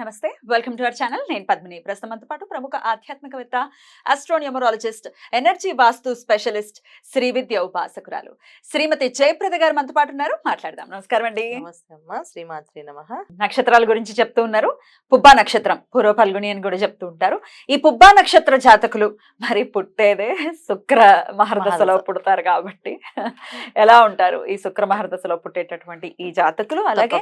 నమస్తే. Welcome to our channel నేను పద్మిని. ప్రస్తుతం పాటు ప్రముఖ ఆధ్యాత్మికవేత్త astronumerologist energy vastu specialist Shri Vidya ఉపాసకురాలు Shrimati Jayaprada గారు మనతో పాటు ఉన్నారు. మాట్లాడదాం. నమస్కారం అండి. శ్రీమాత్రి నమ. నక్షత్రాల గురించి చెప్తూ ఉన్నారు. పుబ్బా నక్షత్రం పూర్వ పల్గుని అని కూడా చెప్తూ ఉంటారు. ఈ పుబ్బా నక్షత్ర జాతకులు మరి పుట్టేదే శుక్ర మహర్దశలో మహర్దశ. పుడతారు కాబట్టి ఎలా ఉంటారు? ఈ శుక్ర మహర్దశలో పుట్టేటటువంటి ఈ జాతకులు అలాగే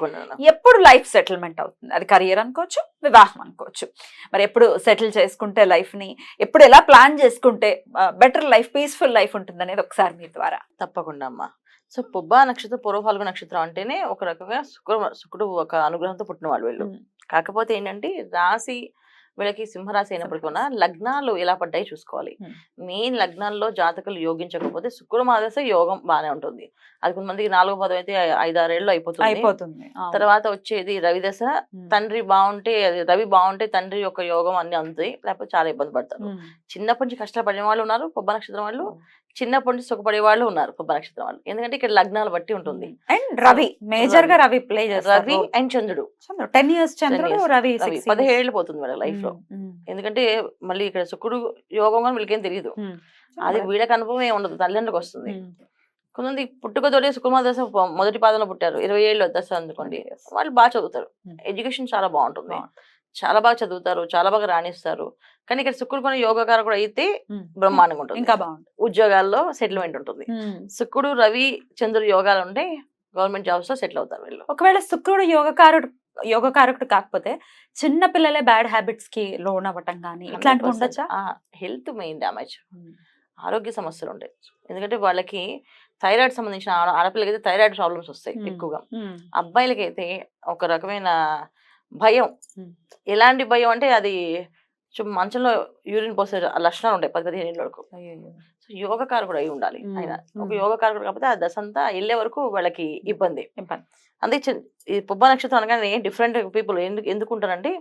ఎప్పుడు లైఫ్ సెటిల్మెంట్ అవుతుంది? అది కెరియర్ అనుకోవచ్చు వివాహం అనుకోవచ్చు. మరి ఎప్పుడు సెటిల్ చేసుకుంటే లైఫ్ని ఎప్పుడు ఎలా ప్లాన్ చేసుకుంటే బెటర్ లైఫ్ పీస్ఫుల్ లైఫ్ ఉంటుంది అనేది ఒకసారి మీ ద్వారా. తప్పకుండా అమ్మ. సో పుబ్బా నక్షత్రం పూర్వఫాల్గు నక్షత్రం అంటేనే ఒక రకంగా శుక్ర శుక్రుడు ఒక అనుగ్రహంతో పుట్టిన వాళ్ళు. వీళ్ళు కాకపోతే ఏంటంటే రాశి వీళ్ళకి సింహరాశి అయినప్పటికీ కూడా లగ్నాలు ఎలా పడ్డాయి చూసుకోవాలి. మెయిన్ లగ్నాల్లో జాతకులు యోగించకపోతే శుక్ర మాదశ యోగం బాగానే ఉంటుంది అది కొంతమందికి నాలుగో పదం అయితే ఐదారేళ్ళు అయిపోతుంది అయిపోతుంది. తర్వాత వచ్చేది రవి దశ ఉమ్. తండ్రి బాగుంటే రవి బాగుంటే తండ్రి యొక్క యోగం అన్ని అందుతాయి లేకపోతే చాలా ఇబ్బంది పడతారు. చిన్నప్పటి నుంచి కష్టపడిన వాళ్ళు ఉన్నారు పుబ్బ నక్షత్రం వాళ్ళు. చిన్నప్పటి నుంచి సుఖపడే వాళ్ళు ఉన్నారు పుబ్బ నక్షత్రం వాళ్ళు. ఎందుకంటే ఇక్కడ లగ్నాలు బట్టి ఉంటుంది. అండ్ రవి మేజర్గా రవి ప్లే రవి అండ్ చంద్రుడు. టెన్ ఇయర్స్ చంద్రుడు. రవి పదిహేళ్ళు. పోతుంది వాళ్ళ లైఫ్లో ఎందుకంటే మళ్ళీ ఇక్కడ శుక్రుడు యోగం కానీ వీళ్ళకేం తెలియదు. అది వీళ్ళకి అనుభవం ఏమి ఉండదు తల్లిదండ్రులకు వస్తుంది. కొంతమంది పుట్టుకతోటి సుకుమార దశ మొదటి పాదంలో పుట్టారు. ఇరవై ఏళ్ళు దశ అనుకోండి. వాళ్ళు బాగా చదువుతారు. ఎడ్యుకేషన్ చాలా బాగుంటుంది. చాలా బాగా చదువుతారు చాలా బాగా రాణిస్తారు. కానీ ఇక్కడ శుక్రుడు కొన్ని యోగకారం కూడా అయితే. బ్రహ్మాండంగా ఉంటుంది. ఇంకా బాగుంటుంది. ఉద్యోగాల్లో సెటిల్మెంట్ ఉంటుంది. శుక్రుడు రవి చంద్రుడు యోగాలు ఉంటే గవర్నమెంట్ జాబ్స్లో సెటిల్ అవుతారు వీళ్ళు. ఒకవేళ శుక్రుడు యోగకారుడు యోగకారకుడు కాకపోతే చిన్న పిల్లలే బ్యాడ్ హ్యాబిట్స్కి లోన్ అవ్వటం కానీ ఇట్లాంటివి ఉండొచ్చా? హెల్త్ మెయిన్ డ్యామేజ్ ఆరోగ్య సమస్యలు ఉంటాయి. ఎందుకంటే వాళ్ళకి థైరాయిడ్ సంబంధించిన ఆడ- ఆడపిల్లలకి అయితే థైరాయిడ్ ప్రాబ్లమ్స్ వస్తాయి. ఎక్కువగా. ఉమ్. అబ్బాయిలకి అయితే ఒక రకమైన భయం. ఎలాంటి భయం అంటే అది మంచంలో యూరిన్ పోసే లక్షణాలు ఉంటాయి పది పదిహేను ఏళ్ళ వరకు. సో యోగకారకుడు అయి ఉండాలి. ఆయన ఒక. యోగకారకుడు కాకపోతే ఆ దశ అంతా వెళ్ళే వరకు వాళ్ళకి ఇబ్బంది ఇబ్బంది. అందుకే ఈ పుబ్బ నక్షత్రం అనగానే డిఫరెంట్ పీపుల్ ఎందుకు ఎందుకు ఉంటారంటే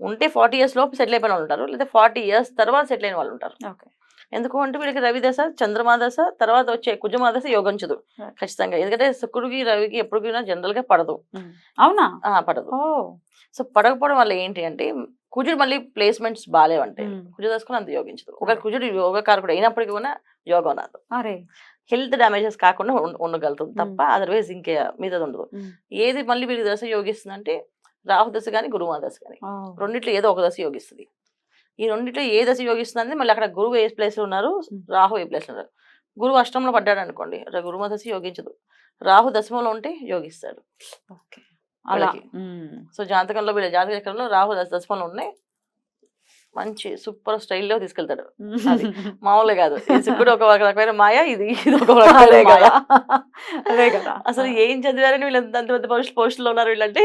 ఉంటే ఫార్టీ ఇయర్స్ లోపు సెటిల్ అయిపోయిన వాళ్ళు ఉంటారు లేదా ఫార్టీ ఇయర్స్ తర్వాత సెటిల్ అయిన వాళ్ళు ఉంటారు ఓకే ఎందుకు అంటే వీళ్ళకి రవి దశ చంద్రమా దశ తర్వాత వచ్చే కుజమా దశ యోగించదు. ఖచ్చితంగా. ఎందుకంటే శుక్రుడికి రవికి ఎప్పుడు జనరల్గా పడదు. ఉమ్. అవునా? పడదు. సో పడకపోవడం వల్ల ఏంటి అంటే కుజుడు మళ్ళీ ప్లేస్మెంట్స్ బాగాలేవంటే ఉమ్. కుజ దశకుని అంత యోగించదు ఒక కుజుడు యోగకారకుడు అయినప్పటికీ కూడా యోగం రాదు. హెల్త్ డ్యామేజెస్ కాకుండా ఉండ- ఉండగలుగుతుంది తప్ప అదర్వైజ్ ఇంకే మీద ఉండదు. ఏది మళ్ళీ వీళ్ళకి దశ యోగిస్తుందంటే రాహు దశ కానీ గురుమా దశ కానీ. రెండిట్లో ఏదో ఒక దశ యోగిస్తుంది. ఈ రెండిట్లో ఏ దశ యోగిస్తుంది మళ్ళీ అక్కడ గురువు ఏ ప్లేస్లో ఉన్నారు. రాహు ఏ ప్లేస్లో ఉన్నారు? గురువు అష్టంలో పడ్డాడు అనుకోండి గురుమ దశ యోగించదు. రాహు దశమంలో ఉంటే యోగిస్తాడు. అలా. సో జాతకంలో వీళ్ళ జాతక చక్రంలో రాహు దశ దశమంలో ఉన్నాయి. మంచి సూపర్ స్టైల్లో తీసుకెళ్తాడు. అది. మామూలుగా కాదు. శుక్రుడు ఒక రకమైన మాయ ఇది ఇది ఒక అదే కదా. అదే కదా. అసలు ఏం చదివారని వీళ్ళు అంత పెద్ద పోస్ట్ పోస్టులో ఉన్నారు వీళ్ళంటే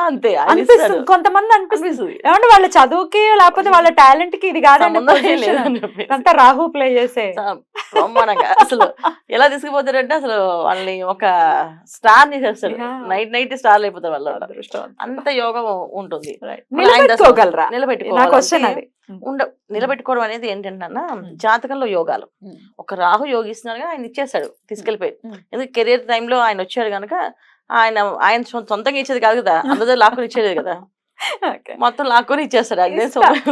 అంతే అనిపిస్తుంది. కొంతమంది అనిపిస్తుంది. ఏమంటే వాళ్ళ చదువుకి లేకపోతే వాళ్ళ టాలెంట్కి ఇది కాదండి చెప్పేసి. అంతా రాహు ప్లే చేసే. బ్రహ్మాండంగా అసలు ఎలా తీసుకుపోతారంటే అసలు వాళ్ళని ఒక స్టార్ని Yeah. నైట్ నైట్ స్టార్ అయిపోతారు వాళ్ళు. అంత యోగం ఉంటుంది నిలబెట్టుకోగలరా అది ఉండ నిలబెట్టుకోవడం అనేది ఏంటంటే Hmm. జాతకంలో యోగాలు Hmm. ఒక రాహు యోగిస్తున్నాడు కానీ ఆయన ఇచ్చేస్తాడు తీసుకెళ్ళిపోయి Hmm. ఎందుకంటే కెరీర్ టైంలో ఆయన వచ్చాడు కనుక ఆయన ఆయన సొంతంగా ఇచ్చేది కాదు కదా అందరూ లాక్కుని ఇచ్చేది కదా. మొత్తం లాక్కుని ఇస్తా.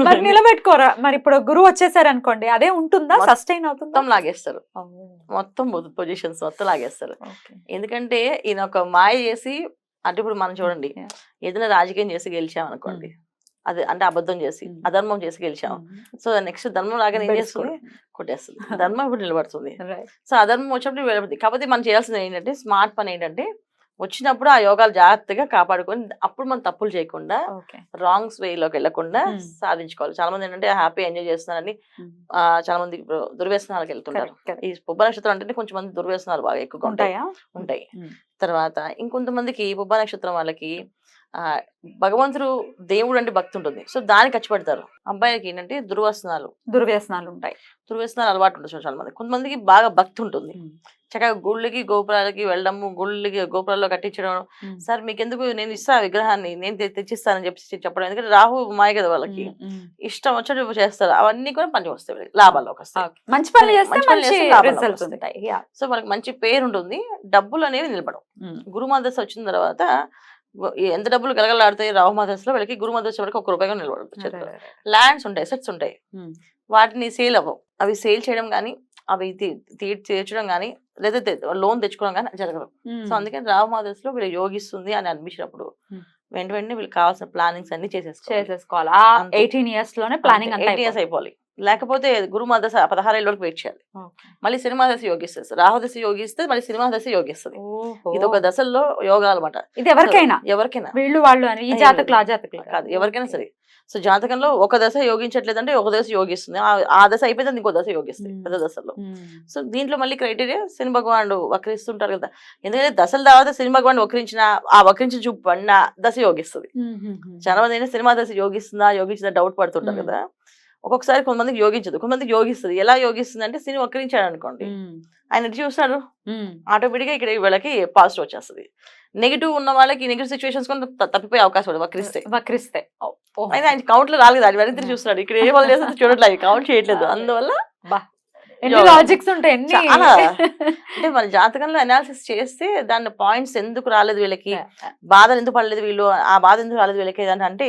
మరి నిలబెట్టుకోరా? మరి ఇప్పుడు గురువు వచ్చేసారు అనుకోండి అదే ఉంటుందా? సస్టైన్ అవుతుందా? మొత్తం లాగేస్తారు. మొత్తం పొజిషన్స్ మొత్తం లాగేస్తారు. ఎందుకంటే ఈయన ఒక మాయ చేసి అంటే ఇప్పుడు మనం చూడండి. ఏదైనా రాజకీయం చేసి గెలిచాం అనుకోండి అది అంటే అబద్ధం చేసి Mm. అధర్మం చేసి గెలిచాం. సో నెక్స్ట్ ధర్మం రాగానే ఏం చేస్తుంది? కొట్టేస్తుంది. ధర్మం ఇప్పుడు నిలబడుతుంది. సో అధర్మం వచ్చినప్పుడు కాకపోతే మనం చేయాల్సింది ఏంటంటే స్మార్ట్ పని ఏంటంటే వచ్చినప్పుడు ఆ యోగాలు జాగ్రత్తగా కాపాడుకొని అప్పుడు మనం తప్పులు చేయకుండా. రాంగ్స్ వేలోకి వెళ్ళకుండా. సాధించుకోవాలి చాలా మంది ఏంటంటే హ్యాపీ ఎంజాయ్ చేస్తున్నారని. ఆ, చాలా మంది దుర్వ్యసనాలకు వెళ్తుంటారు. ఈ పుబ్బ నక్షత్రం అంటేనే కొంచెం మంది దుర్వ్యసనాలు బాగా ఎక్కువగా ఉంటాయి ఉంటాయా. తర్వాత ఇంకొంతమందికి పుబ్బ నక్షత్రం వాళ్ళకి భగవంతుడు దేవుడు అంటే భక్తి ఉంటుంది సో దానికి ఖర్చు పెడతారు అబ్బాయిలకి ఏంటంటే దుర్వ్యసనాలు దుర్వ్యసనాలు ఉంటాయి దుర్వ్యసనాలు అలవాటు ఉంటుంది చాలా మంది కొంతమందికి బాగా భక్తి ఉంటుంది. చక్కగా గుళ్ళకి గోపురాలకి వెళ్ళడము గుళ్ళకి గోపురాల్లో కట్టించడం. సార్ మీకు ఎందుకు నేను ఇస్తా విగ్రహాన్ని నేను తెచ్చిస్తానని చెప్పి చెప్పడం ఎందుకంటే రాహు మాయ కదా వాళ్ళకి. ఇష్టం వచ్చేటప్పుడు చేస్తారు అవన్నీ కూడా పని వస్తాయి. లాభాల్లోకి. మంచి పనులు మంచి మంచి లాభాలు వస్తాయి. ఉంటాయి Yeah. సో వాళ్ళకి మంచి పేరు ఉంటుంది డబ్బులు అనేవి నిలబడవు. గురుమాదశ వచ్చిన తర్వాత ఎంత డబ్బులు గలగలాడుతాయి రాహుమ దశలో వీళ్ళకి గురుమ దశ వరకు ఒక రూపాయిగా నిలబడదు ల్యాండ్స్ ఉంటాయి సెట్స్ ఉంటాయి. వాటిని సేల్ అవ్వవు. అవి సేల్ చేయడం కానీ అవి తీర్చడం కానీ లేదా లోన్ తెచ్చుకోవడం కానీ జరగదు సో అందుకని రాహు మాదర్స్లో వీళ్ళు యోగిస్తుంది అని అనిపించినప్పుడు. వెంట వెంటనే వీళ్ళకి కావాల్సిన ప్లానింగ్స్ అన్ని చేసేసుకోవాలి. ఎయిటీన్ ఇయర్స్లోనే ప్లానింగ్ ఎయిట్ ఇయర్స్ అయిపోవాలి. లేకపోతే గురు మదశ పదహారు ఏళ్ళ వరకు వెయిట్ చేయాలి. మళ్ళీ సినిమా దశ యోగిస్తుంది. రాహు దశ యోగిస్తే మళ్ళీ సినిమా దశ యోగిస్తుంది. ఇది ఒక దశల్లో యోగా అనమాట ఇది ఎవరికైనా? ఎవరికైనా. వీళ్ళు వాళ్ళు అని ఈ. జాతకులు ఆ జాతకులు. కాదు ఎవరికైనా సరే. సో జాతకంలో ఒక దశ యోగించట్లేదంటే ఒక దశ యోగిస్తుంది. ఆ- దశ అయిపోయింది ఇంకో దశ యోగిస్తుంది. పెద్ద దశలో. ఉమ్. సో దీంట్లో మళ్ళీ క్రైటీరియా? శని భగవానుడు వక్రిస్తుంటారు కదా. ఎందుకంటే దశల తర్వాత శని భగవాన్ వక్రించిన ఆ వక్రించిన చూపు పడిన దశ యోగిస్తుంది. చాలా మంది సినిమా దశ యోగిస్తుందా యోగించిందా డౌట్ పడుతుంటారు. కదా. ఒక్కొక్కసారి కొంతమందికి యోగించదు. కొంతమందికి యోగిస్తుంది. ఎలా యోగిస్తుంది అంటే సిని వక్రించాడు అనుకోండి. ఆయన ఎటు చూస్తాడు. ఆటోమేటిక్గా ఇక్కడ వీళ్ళకి పాజిటివ్ వచ్చేస్తుంది. నెగిటివ్ ఉన్న వాళ్ళకి నెగిటివ్ సిచ్యువేషన్స్ కొంత తప్పిపోయే అవకాశం ఉంది. వక్రిస్తే. వక్రిస్తే. అయితే ఆయన కౌంట్లో రాలేదు అది వెనక్కి చూస్తున్నాడు. ఇక్కడ ఏ వాళ్ళు చేస్తే చూడట్లేదు. కౌంట్ చేయట్లేదు. అదే. అందువల్ల. లాజిక్స్ ఉంటాయి. అంటే మన జాతకంలో అనాలిసిస్ చేస్తే దాని పాయింట్స్ ఎందుకు రాలేదు వీళ్ళకి? బాధలు ఎందుకు పడలేదు వీళ్ళు? ఆ బాధ ఎందుకు రాలేదు వీళ్ళకి? ఏదంటే అంటే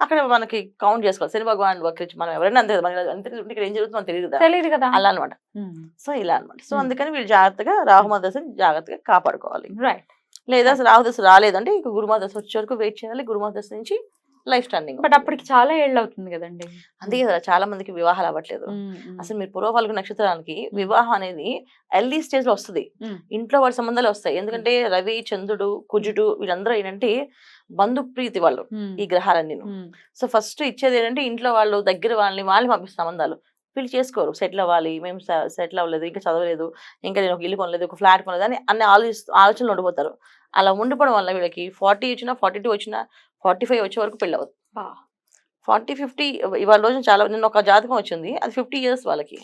అక్కడ మనకి కౌంట్ చేసుకోవాలి. శని భగవాన్ వక్రించి మనం ఎవరైనా అంతే కదా, మనకి అంతే ఇక్కడ ఏం జరుగుతుందో తెలియదు కదా. తెలియదు కదా. అలా అనమాట. సో ఇలా అనమాట సో. అందుకని వీళ్ళు జాగ్రత్తగా రాహుమ దశ జాగ్రత్తగా కాపాడుకోవాలి. రైట్ లేదా అసలు రాహు దశ రాలేదంటే ఇక గురుమా దశ వచ్చే వరకు వెయిట్ చేయాలి. గురుమా దశ నుంచి లైఫ్ టర్నింగ్ బట్ అప్పటికి చాలా ఏళ్ళు అవుతుంది కదండి. అందుకే కదా చాలా మందికి వివాహాలు అవ్వట్లేదు. అసలు మీరు పూర్వపాలకు నక్షత్రానికి వివాహం అనేది ఎర్లీ స్టేజ్లో వస్తుంది. ఇంట్లో వాళ్ళ సంబంధాలు వస్తాయి. ఎందుకంటే రవి చంద్రుడు కుజుడు వీళ్ళందరూ ఏంటంటే బంధు ప్రీతి వాళ్ళు ఈ గ్రహాలన్నీ సో ఫస్ట్ ఇచ్చేది ఏంటంటే ఇంట్లో వాళ్ళు దగ్గర వాళ్ళని వాళ్ళని పంపిస్తారు సంబంధాలు. వీళ్ళు చేసుకోరు. సెటిల్ అవ్వాలి. మేము సెటిల్ అవ్వలేదు. ఇంకా చదవలేదు. ఇంకా నేను ఒక ఇల్లు కొనలేదు ఒక ఫ్లాట్ కొనలేదు అని అన్ని ఆలోచిస్తూ ఆలోచనలు ఉండిపోతారు. అలా ఉండిపోవడం వల్ల వీళ్ళకి ఫార్టీ వచ్చినా ఫార్టీ టూ వచ్చినా ఫార్టీ ఫైవ్ వచ్చే వరకు పెళ్ళి అవ్వదు. బా. ఫార్టీ ఫిఫ్టీ ఇవాళ రోజు చాలా నిన్న ఒక జాతకం వచ్చింది. అది ఫిఫ్టీ ఇయర్స్ వాళ్ళకి?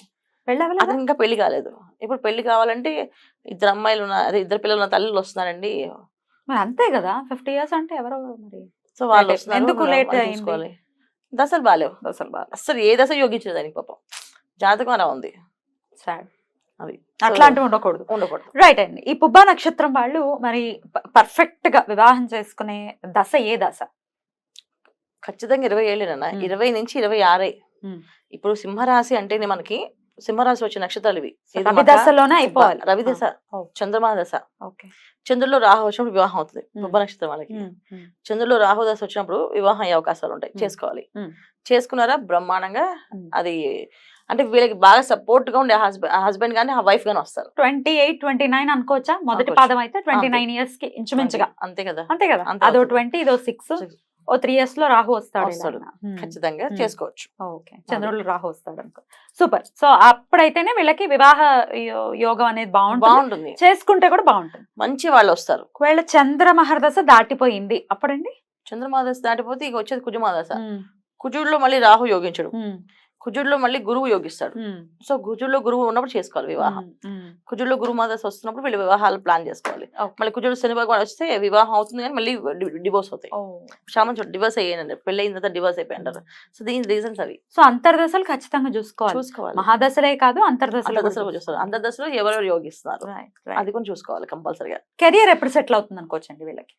అతనికి ఇంకా పెళ్ళి కాలేదు. ఇప్పుడు పెళ్ళి కావాలంటే ఇద్దరు అమ్మాయిలు ఉన్న అదే ఇద్దరు పిల్లలు ఉన్న తల్లులు వస్తున్నారండి. మరి అంతే కదా. ఫిఫ్టీ ఇయర్స్ అంటే ఎవరో మరి సో వాళ్ళు ఎందుకు అయింది? చూసుకోవాలి. దశలు బాలేవు. అసలు బాగా అసలు ఏ దశ యోగించదు దానికి పాపం. జాతకం అలా ఉంది. సాడ్. అది అట్లాంటివి ఉండకూడదు. ఉండకూడదు. రైట్ అండి. ఈ పుబ్బా నక్షత్రం వాళ్ళు మరి పర్ఫెక్ట్గా వివాహం చేసుకునే దశ ఏ దశ? ఖచ్చితంగా ఇరవై ఏళ్ళేనన్న మ్మ్. ఇరవై నుంచి ఇరవై ఆరే. ఇప్పుడు సింహరాశి అంటేనే మనకి సింహరాశి వచ్చే నక్షత్రాలు ఇవి. రవి దశలోనే అయిపోవాలి. రవి దశ ఓ. చంద్రమా దశ. ఓకే. చంద్రుల్లో రాహు వచ్చినప్పుడు వివాహం అవుతుంది. పుబ్బ నక్షత్రం వాళ్ళకి. చంద్రుల్లో రాహు దశ వచ్చినప్పుడు వివాహం అయ్యే అవకాశాలు ఉంటాయి. చేసుకోవాలి. చేసుకున్నారా? బ్రహ్మాండంగా. అది అంటే వీళ్ళకి బాగా సపోర్ట్గా ఉండే హస్బెండ్ హస్బెండ్ గానీ వైఫ్ గానీ వస్తారు. ట్వంటీ ఎయిట్ ట్వంటీ నైన్ అనుకోవచ్చా. మొదటి. పాదం అయితే ట్వంటీ. నైన్ ఇయర్స్కి ఇంచుమించుగా. అంతే. కదా. అంతే కదా. అదో. ట్వంటీ ఇదో సిక్స్. ఓ త్రీ ఇయర్స్లో రాహు వస్తాడు ఖచ్చితంగా. చేసుకోవచ్చు. ఓకే. చంద్రుడు రాహు వస్తాడు అనుకో. సూపర్. సో అప్పుడైతేనే వీళ్ళకి వివాహ యోగం అనేది బాగుంటుంది. బాగుంటుంది. చేసుకుంటే కూడా బాగుంటుంది. మంచి వాళ్ళు వస్తారు. ఒకవేళ చంద్ర మహర్దశ దాటిపోయింది అప్పుడండి? చంద్రమాదశ దాటిపోతే ఇక వచ్చేది ఉమ్, కుజుడిలో మళ్ళీ రాహు యోగించడు. కుజుడిలో మళ్ళీ గురువు యోగిస్తాడు. సో కుజుడిలో గురువు ఉన్నప్పుడు చేసుకోవాలి వివాహం. కుజుడిలో గురు మాదశ వస్తున్నప్పుడు వీళ్ళు వివాహాలు ప్లాన్ చేసుకోవాలి. మళ్ళీ కుజుడు శని భగవాన్ వస్తే వివాహం అవుతుంది కానీ మళ్ళీ డివోర్స్ అవుతాయి. చాలా చూడు డివోర్స్ అయ్యానండి పెళ్ళి అయిన తర్వాత డివోర్స్ అయిపోయి అంటారు సో దీని రీజన్స్ అవి. సో అంతర్దశలు ఖచ్చితంగా చూసుకోవాలి. చూసుకోవాలి. మహాదశలే కాదు అంతర్దశలు అంతర్దశలో చూస్తారు అంతర్దశలో ఎవరెవరు యోగిస్తున్నారు అది కూడా చూసుకోవాలి కంపల్సరిగా. కెరియర్ ఎప్పుడు సెటిల్ అవుతుంది అనుకోవచ్చండి వీళ్ళకి?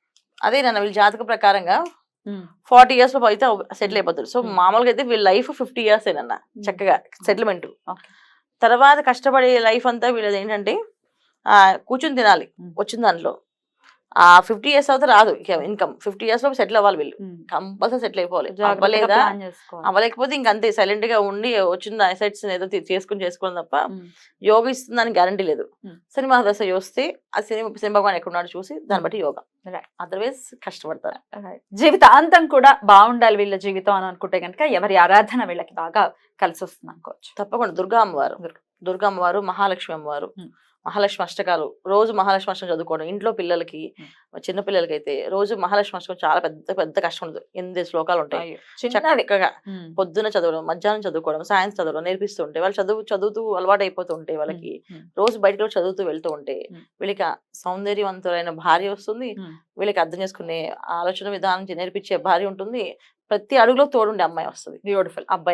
అదే నన్ను వీళ్ళ జాతక ప్రకారంగా ఫార్టీ ఇయర్స్లో అయితే సెటిల్ అయిపోతారు సో. మామూలుగా అయితే వీళ్ళ లైఫ్ ఫిఫ్టీ ఇయర్స్ ఏనన్న చక్కగా సెటిల్మెంట్. తర్వాత కష్టపడే లైఫ్ అంతా వీళ్ళది ఏంటంటే ఆ, కూర్చుని తినాలి. వచ్చిన దాంట్లో ఫిఫ్టీ ఇయర్స్ అవుతే రాదు. ఇన్కమ్. ఫిఫ్టీ ఇయర్స్లో సెటిల్ అవ్వాలి వీళ్ళు. కంపల్సరీ సెటిల్ అయిపోవాలి. అవ్వలేదా? అవ్వలేకపోతే ఇంక అంతే సైలెంట్గా ఉండి వచ్చిన అసెట్స్ ఏదో చేసుకుని చేసుకోవడం తప్ప యోగా ఇస్తుందని గ్యారంటీ లేదు. సినిమా దశ వస్తే ఆ సినిమా సినిమా భగవాన్ ఎక్కడున్నాడు చూసి దాన్ని బట్టి యోగా. అదర్వైజ్ కష్టపడతారు. జీవితాంతం కూడా బాగుండాలి వీళ్ళ జీవితం అని అనుకుంటే కనుక ఎవరి ఆరాధన వీళ్ళకి బాగా కలిసి వస్తుంది అనుకోవచ్చు. తప్పకుండా. దుర్గా అమ్మవారు దుర్గా అమ్మవారు మహాలక్ష్మి అమ్మవారు. మహాలక్ష్మి అష్టకాలు రోజు మహాలక్ష్మి అష్టకం చదువుకోవడం ఇంట్లో పిల్లలకి చిన్న పిల్లలకి అయితే రోజు మహాలక్ష్మి అష్టకం చాలా పెద్ద పెద్ద కష్టం ఉండదు. ఎనిమిది శ్లోకాలు ఉంటాయి. చక్కగా పొద్దున చదవడం మధ్యాహ్నం చదువుకోవడం సాయంత్రం చదవడం నేర్పిస్తూ ఉంటే వాళ్ళు చదువు చదువుతూ అలవాటు అయిపోతూ ఉంటే వాళ్ళకి. రోజు బయటకు చదువుతూ వెళ్తూ ఉంటే. వీళ్ళకి సౌందర్యవంతులైన భార్య వస్తుంది. వీళ్ళకి అర్థం చేసుకునే ఆలోచన విధానం నేర్పించే భార్య ఉంటుంది. ప్రతి అడుగులో తోడుండే అమ్మాయి వస్తుంది. బ్యూటిఫుల్ అబ్బాయి